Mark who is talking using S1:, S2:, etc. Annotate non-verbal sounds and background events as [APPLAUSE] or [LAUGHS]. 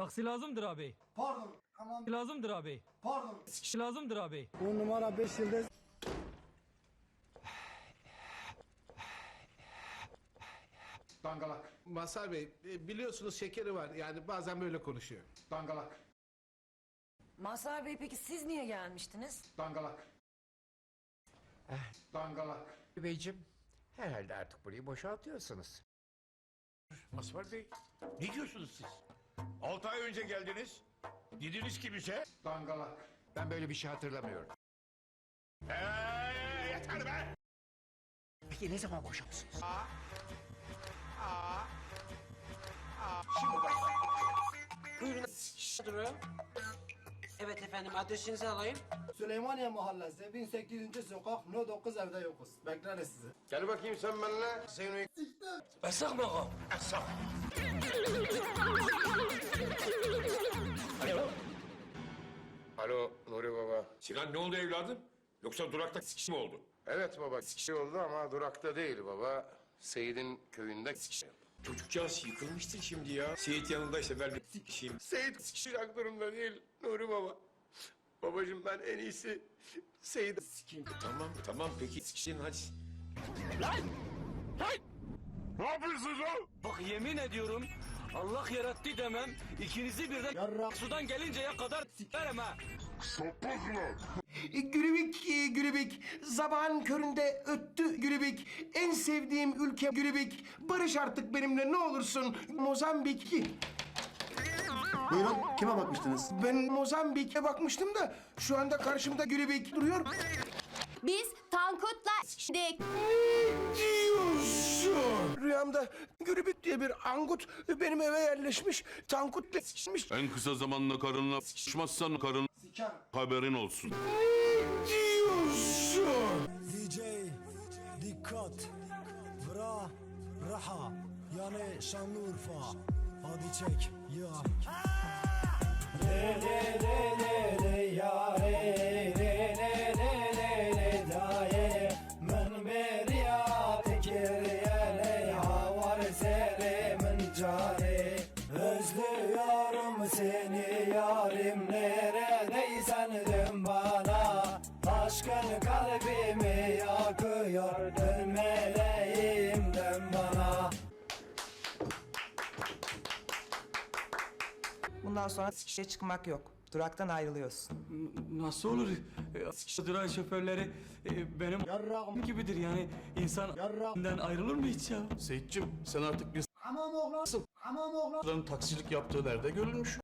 S1: Taksi lazımdır abi.
S2: Pardon. Tamam.
S1: Lazımdır abi.
S2: Pardon.
S1: Lazımdır abi.
S2: 10 numara 5 yıldız. Dangalak.
S3: Mazhar Bey e, biliyorsunuz şekeri var yani bazen böyle konuşuyor.
S2: Dangalak.
S4: Mazhar Bey peki siz niye gelmiştiniz?
S2: Dangalak. Dangalak.
S5: Beyciğim, herhalde artık burayı boşaltıyorsunuz.
S6: Masvar Bey, ne diyorsunuz siz? Altı ay önce geldiniz. Dediniz ki bize...
S2: Dangalak.
S5: Ben böyle bir şey hatırlamıyorum.
S6: Eee yeter be!
S5: Peki ne zaman boşaltsınız?
S6: Şimdi başla.
S7: Buyurun. Duruyorum. Evet efendim adresinizi alayım.
S2: Süleymaniye Mahallesi 1800. sokak No 9 evde yokuz. Bekleriz sizi.
S6: Gel bakayım sen benimle. Seni
S1: Esak mı ağam? [LAUGHS]
S5: Alo Nuri Baba.
S6: Sinan ne oldu evladım? Yoksa durakta s**k mi oldu?
S5: Evet baba, sikişi oldu ama durakta değil baba. Seyit'in köyünde sikişi.
S6: Çocukcağız yıkılmıştır şimdi ya. Seyit yanındaysa ben bir s**kişiyim.
S5: Seyit sikişecek durumda değil Nuri Baba. Babacığım ben en iyisi Seyit'i sikeyim.
S6: Tamam tamam peki s**kişin hadi. Ne yapıyorsunuz lan?
S1: Bak yemin ediyorum Allah yarattı demem ikinizi birden
S2: Yarra.
S1: sudan gelinceye kadar s**erim ha.
S8: Gülübük, e, Gülübük. Sabahın köründe öttü Gülübük. En sevdiğim ülke Gülübük. Barış artık benimle ne olursun. Mozambik.
S2: Buyurun. Kime bakmıştınız?
S8: Ben Mozambik'e bakmıştım da şu anda karşımda Gülübük duruyor.
S9: Biz Tankut'la dik.
S8: Rüyamda Gülübük diye bir angut benim eve yerleşmiş. Tankut'la s**miş.
S10: En kısa zamanda karınla s**mazsan karın
S2: Siker.
S10: haberin olsun.
S8: Diyorsun.
S11: DJ dikkat Vra Raha yani Şanlıurfa Hadi çek ya neredeysen dön bana Aşkın kalbimi yakıyor dön meleğim dön bana
S12: Bundan sonra sikişe çıkmak yok. Duraktan ayrılıyorsun.
S1: Nasıl olur? E, Duran şoförleri e, benim
S2: Yarrağım.
S1: gibidir yani insan
S2: Yarrağım.
S1: ayrılır mı hiç ya?
S10: Seyitçim sen artık bir
S2: Hamam oğlan. Hamam oğlan.
S10: s**ların taksicilik yaptığı nerede görülmüş?